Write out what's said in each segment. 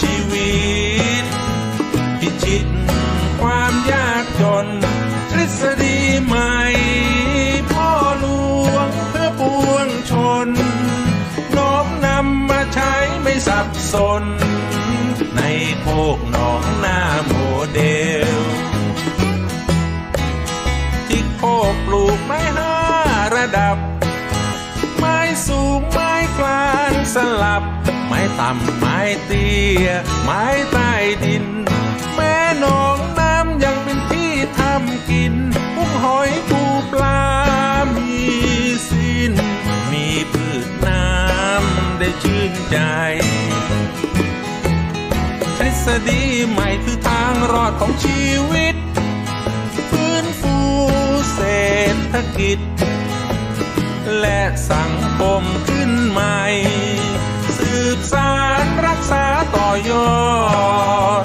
ชีวิต พิชิตความยากจน ทฤษฎีใหม่ พ่อหลวงเพื่อปวงชน น้อมนำมาใช้ไม่สับสน ในโคกหนองหน้าโมเดล ที่โคกปลูกไม้ห้าระดับ ไม้สูงไม้กลางสลับ ไม้ต่ำไม้เตี้ย ไม้ใต้ดิน แม่หนองน้ำยังเป็นที่ทำกินกุ้งหอยปูปลา มีสิ้น มีพืชน้ำได้ชื่นใจทฤษฎีใหม่คือทางรอดของชีวิต ฟื้นฟูเศรษฐกิจ และสังคมขึ้นใหม่ บสารรักษาต่อยอด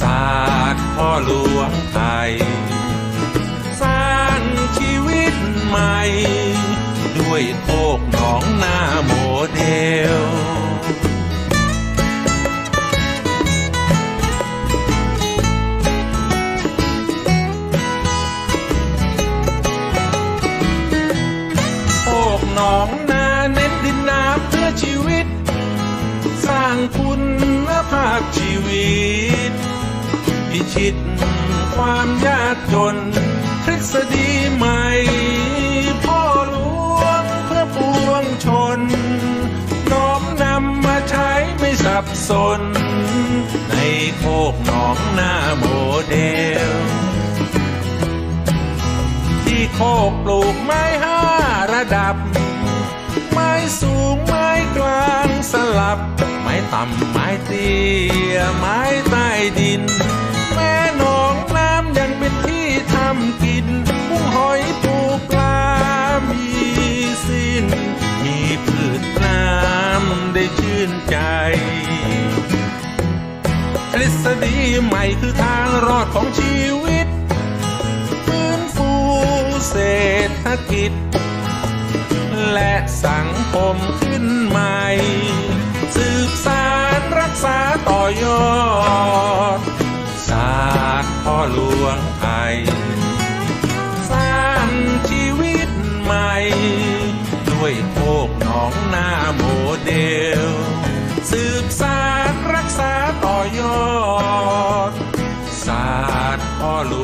ศาสตร์พ่อหลวงไทย สร้างชีวิตใหม่ ด้วยโคกหนองนาโมเดลโอกหนองนา สร้างคุณภาพชีวิต พิชิตความยากจนทฤษฎีใหม่ พ่อหลวงเพื่อปวงชน น้อมนำมาใช้ไม่สับสน ในโคกหนองหน้าโมเดล ที่โคกปลูกไม้ห้าระดับ สลับ ไม้ต่ำไม้เตี้ยไม้ใต้ดิน แม่หนองน้ำยังเป็นที่ทำกินกุ้หอยปูปลา มีสิ้น มีพืชน้ำได้ชื่นใจทฤษฎีใหม่คือทางรอดของชีวิตฟื้นฟูเศรษฐกิจ และสังคมขึ้นใหม่ สืบสารรักษาต่อยอดศาสตร์พ่อหลวงไทยสร้างชีวิตใหม่ ด้วยโภกน้องหน้าโมเดล สืบสารรักษาต่อยอดศาสตร์พ่อหลวง